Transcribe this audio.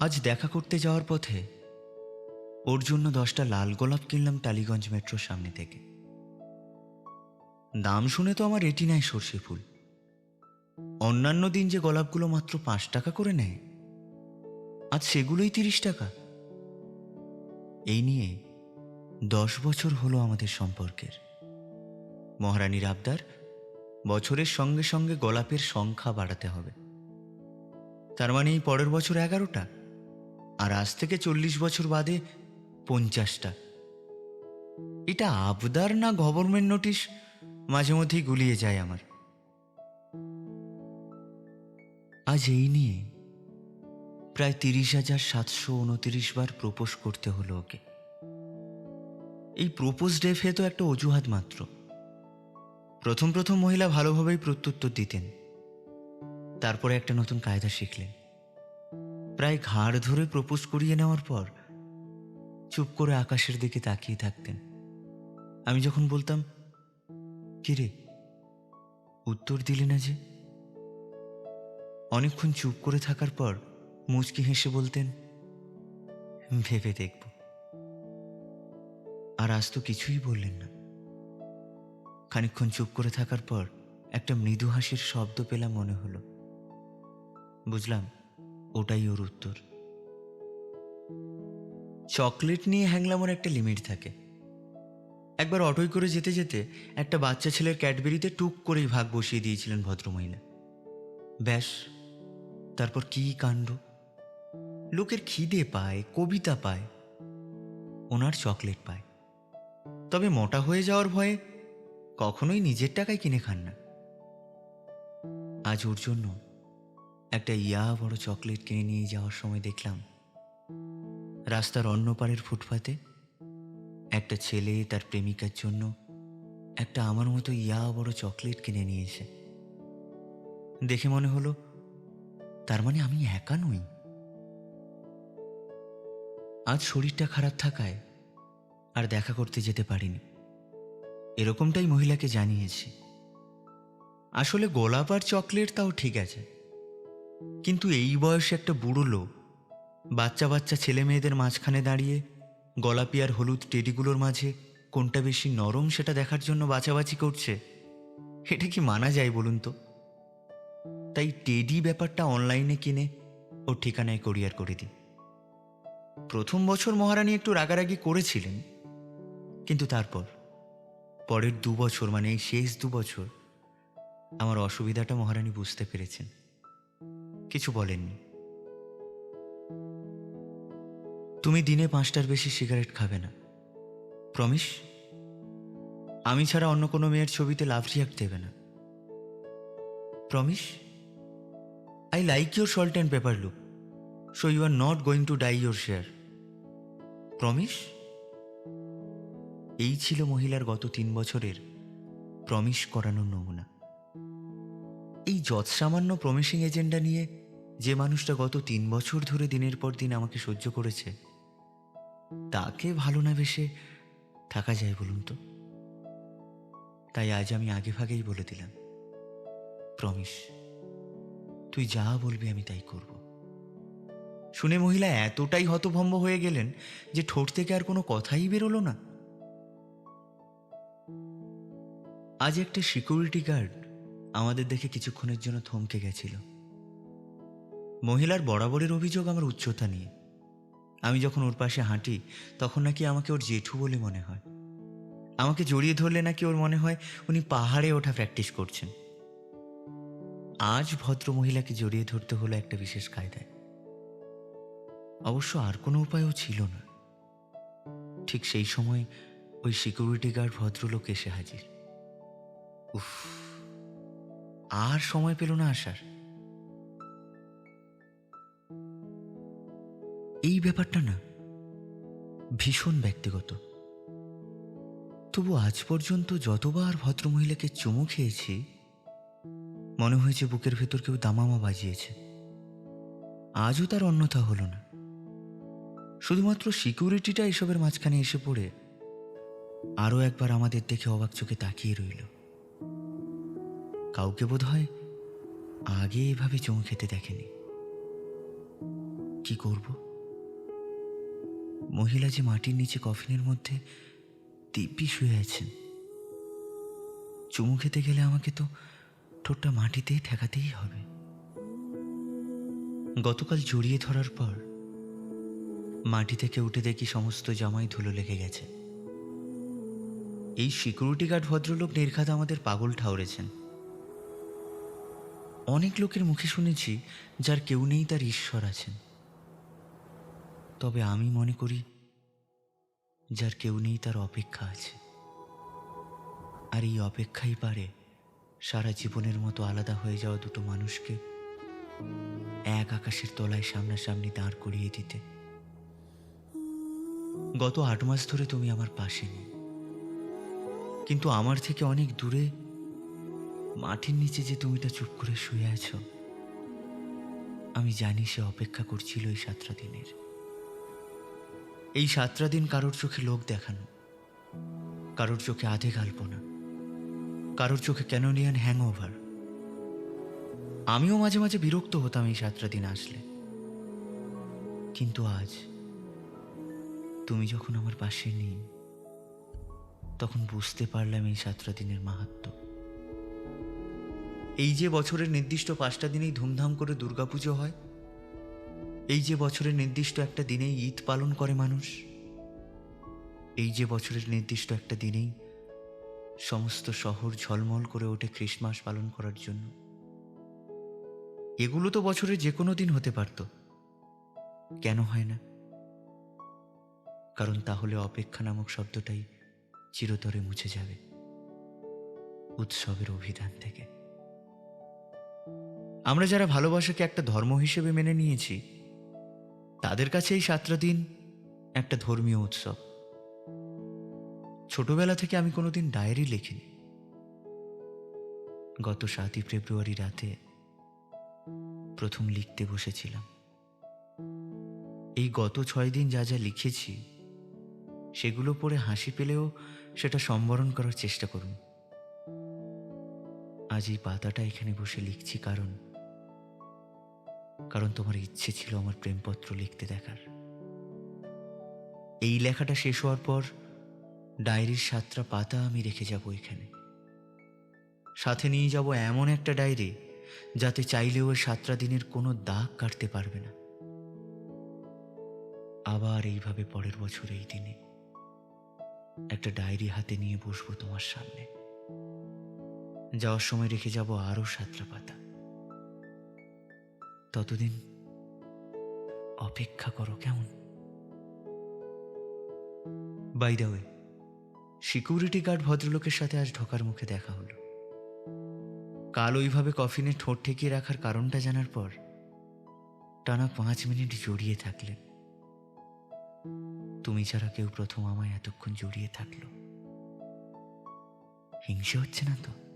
আজ দেখা করতে যাওয়ার পথে ওর জন্য দশটা লাল গোলাপ কিনলাম টালিগঞ্জ মেট্রোর সামনে থেকে। দাম শুনে তো আমার এটি নাই সর্ষে ফুল। অন্যান্য দিন যে গোলাপগুলো মাত্র পাঁচ টাকা করে নেয়, আজ সেগুলোই তিরিশ টাকা। এই নিয়ে দশ বছর হলো আমাদের সম্পর্কের। মহারানীর আবদার, বছরের সঙ্গে সঙ্গে গোলাপের সংখ্যা বাড়াতে হবে। তার মানে এই পরের বছর এগারোটা। আর আজ থেকে চল্লিশ বছর বাদে পঞ্চাশটা। এটা আবদার না গভর্নমেন্ট নোটিশ মাঝে মধ্যেই গুলিয়ে যায় আমার। আজ এই নিয়ে প্রায় তিরিশ হাজার সাতশো উনতিরিশ বার প্রপোজ করতে হলো ওকে। এই প্রপোজ ডেফে তো একটা অজুহাত মাত্র। প্রথম প্রথম মহিলা ভালোভাবেই প্রত্যুত্তর দিতেন। তারপরে একটা নতুন কায়দা শিখলেন। প্রায় ঘাড় ধরে প্রপোজ করিয়ে নেওয়ার পর চুপ করে আকাশের দিকে তাকিয়ে থাকতেন। আমি যখন বলতাম কিরে উত্তর দিলে না যে? অনেকক্ষণ চুপ করে থাকার পর মুচকি হেসে বলতেন, ভেবে দেখব। আর আজ তো কিছুই বললেন না। খানিকক্ষণ চুপ করে থাকার পর একটা মৃদু হাসির শব্দ পেলাম মনে হলো। বুঝলাম ওটাই ওর উত্তর। চকলেট নিয়ে হ্যাংলামোর একটা লিমিট থাকে। একবার অটোয় করে যেতে যেতে একটা বাচ্চা ছেলের ক্যাডবেরিতে টুক করেই ভাগ বসিয়ে দিয়েছিলেন ভদ্রমহিলা। ব্যাস, তারপর কি কাণ্ড? লোকের খিদে পায়, কবিতা পায়, ওনার চকলেট পায়। তবে মোটা হয়ে যাওয়ার ভয়ে কখনোই নিজের টাকায় কিনে খান না। আজ ওর জন্য একটা ইয়া বড় চকলেট কিনে নিয়ে যাওয়ার সময় দেখলাম, রাস্তার অন্য পারের ফুটপাতে একটা ছেলে তার প্রেমিকার জন্য একটা আমার মতো ইয়া বড় চকলেট কিনে নিয়েছে। দেখে মনে হলো, তার মানে আমি একা নই। আজ শরীরটা খারাপ থাকায় আর দেখা করতে যেতে পারিনি। এরকমটাই মহিলাকে জানিয়েছি। আসলে গোলাপ আর চকলেট তাও ঠিক আছে। কিন্তু এই বয়সে একটা বুড়ো লোক, বাচ্চা বাচ্চা ছেলে মেয়েদের মাঝখানে দাঁড়িয়ে, গোলাপি আর হলুদ টেডিগুলোর মাঝে কোনটা বেশি নরম সেটা দেখার জন্য বাছাবাছি করছে, এটা কি মানা যায় বলুন তো? তাই টেডি ব্যাপারটা অনলাইনে কিনে ওর ঠিকানায় কোরিয়ার করে দিই প্রথম বছর মহারানী একটু রাগারাগি করেছিলেন, কিন্তু তারপর, পরের দু বছর মানে এই শেষ দু বছর, আমার অসুবিধাটা মহারানী বুঝতে পেরেছেন। কিছু বলেননি। তুমি দিনে পাঁচটার বেশি সিগারেট খাবে না। প্রমিস, আমি ছাড়া অন্য কোনো মেয়ের ছবিতে লাভ রিয়াক্ট দেবে না। Promise I like your salt and pepper look so you are not going to dye your share promise, এই ছিল মহিলার গত তিন বছরের প্রমিস করানোর নমুনা। এই যৎসামান্য প্রমিসিং এজেন্ডা নিয়ে যে মানুষটা গত তিন বছর ধরে দিনের পর দিন আমাকে সহ্য করেছে, তাকে ভালো না বেশে থাকা যায় বলুন তো? তাই আজ আমি আগে ভাগেই বলে দিলাম, প্রমিস, তুই যা বলবি আমি তাই করব। শুনে মহিলা এতটাই হতভম্ব হয়ে গেলেন যে ঠোঁট থেকে আর কোনো কথাই বেরোলো না। আজ একটা সিকিউরিটি গার্ড আমাদের দেখে কিছুক্ষণের জন্য থমকে গেছিল। মহিলার বরাবরের অভিযোগ আমার উচ্চতা নিয়ে। আমি যখন ওর পাশে হাঁটি, তখন নাকি আমাকে ওর জেঠু বলে মনে হয়। আমাকে জড়িয়ে ধরলে নাকি ওর মনে হয় উনি পাহাড়ে ওঠা প্র্যাকটিস করছেন। আজ ভদ্র মহিলাকে জড়িয়ে ধরতে হলো একটা বিশেষ কায়দায়। অবশ্য আর কোনো উপায়ও ছিল না। ঠিক সেই সময় ওই সিকিউরিটি গার্ড ভদ্রলোক এসে হাজির। উফ, আর সময় পেল না আসার। এই ব্যাপারটা না ভীষণ ব্যক্তিগত। তবু আজ পর্যন্ত যতবার ভদ্রমহিলাকে চুমু খেয়েছি, মনে হয়েছে বুকের ভেতর কেউ দামামা বাজিয়েছে। আজও তার অন্যথা হলো না। শুধুমাত্র সিকিউরিটিটা এসবের মাঝখানে এসে পড়ে আরও একবার আমাদের দেখে অবাক চোখে তাকিয়ে রইল। কাউকে বোধ হয় আগে এভাবে চুমু খেতে দেখেনি। কি করব? মহিলা যে মাটির নিচে কফিনের মধ্যে দিব্যি শুয়ে আছেন। চুমু খেতে গেলে আমাকে তো ঠোঁটটা মাটিতেই ঠেকাতেই হবে। গতকাল জড়িয়ে ধরার পর মাটি থেকে উঠে দেখি সমস্ত জামাই ধুলো লেগে গেছে। এই সিকিউরিটি গার্ড ভদ্রলোক নির্ঘাত আমাদের পাগল ঠাউরেছেন। অনেক লোকের মুখে শুনেছি যার কেউ নেই তার ঈশ্বর আছেন। তবে আমি মনে করি, যার কেউ নেই তার অপেক্ষা আছে। আর এই অপেক্ষাই পারে সারা জীবনের মতো আলাদা হয়ে যাওয়া দুটো মানুষকে এক আকাশের তলায় সামনাসামনি দাঁড় করিয়ে দিতে। গত আট মাস ধরে তুমি আমার পাশে নেই। কিন্তু আমার থেকে অনেক দূরে মাটির নিচে যে তুমিটা চুপ করে শুয়ে আছো, আমি জানি সে অপেক্ষা করছিল এই সাতটা দিনের। এই সাতটা দিন কারোর চোখে লোক দেখানো, কারোর চোখে আধে গাল্পনা কারোর চোখে ক্যানোনিয়ান হ্যাংওভার আমিও মাঝে মাঝে বিরক্ত হতাম এই সাতটা দিন আসলে। কিন্তু আজ তুমি যখন আমার পাশে নেই, তখন বুঝতে পারলাম এই সাতটা দিনের মাহাত্ম্য এই যে বছরের নির্দিষ্ট পাঁচটা দিনেই ধুমধাম করে দুর্গাপুজো হয় এই যে বছরের নির্দিষ্ট একটা দিনেই ঈদ পালন করে মানুষ, এই যে বছরের নির্দিষ্ট একটা দিনেই সমস্ত শহর ঝলমল করে ওঠে খ্রিসমাস পালন করার জন্য। এগুলো তো বছরে যে কোনো দিন হতে পারত। কেন হয় না? কারণ তাহলে অপেক্ষা নামক শব্দটাই চিরতরে মুছে যাবে উৎসবের অভিধান থেকে। আমরা যারা ভালোবাসাকে একটা ধর্ম হিসেবে মেনে নিয়েছি তাদের কাছে এই সাতটা দিন একটা ধর্মীয় উৎসব। ছোটবেলা থেকে আমি কোনোদিন ডায়েরি লিখিনি। গত সাতই ফেব্রুয়ারি রাতে প্রথম লিখতে বসেছিলাম। এই গত ছয় দিন যা যা লিখেছি, সেগুলো পড়ে হাসি পেলেও সেটা সম্বরণ করার চেষ্টা করুন। আজ এই পাতাটা এখানে বসে লিখছি কারণ কারণ তোমার ইচ্ছে ছিল আমার প্রেমপত্র লিখতে দেখার। এই লেখাটা শেষ হওয়ার পর ডায়েরির সাতটা পাতা আমি রেখে যাব এখানে। সাথে নিয়ে যাব এমন একটা ডায়েরি যাতে চাইলেও সাতটা দিনের কোনো দাগ কাটতে পারবে না। আবার এইভাবে পরের বছর এই দিনে একটা ডায়েরি হাতে নিয়ে বসবো তোমার সামনে। যাওয়ার সময় রেখে যাব আরও সাতটা পাতা। ততদিন অপেক্ষা করো, কেমন? বাই ওয়ে সিকিউরিটি গার্ড ভদ্রলোকের সাথে আজ ঢোকার মুখে দেখা হলো। কাল ওইভাবে কফিনে ঠোঁট ঠেকিয়ে রাখার কারণটা জানার পর টানা পাঁচ মিনিট জড়িয়ে থাকলেন। তুমি ছাড়া কেউ প্রথম আমায় এতক্ষণ জড়িয়ে থাকল। হিংসে হচ্ছে না তো?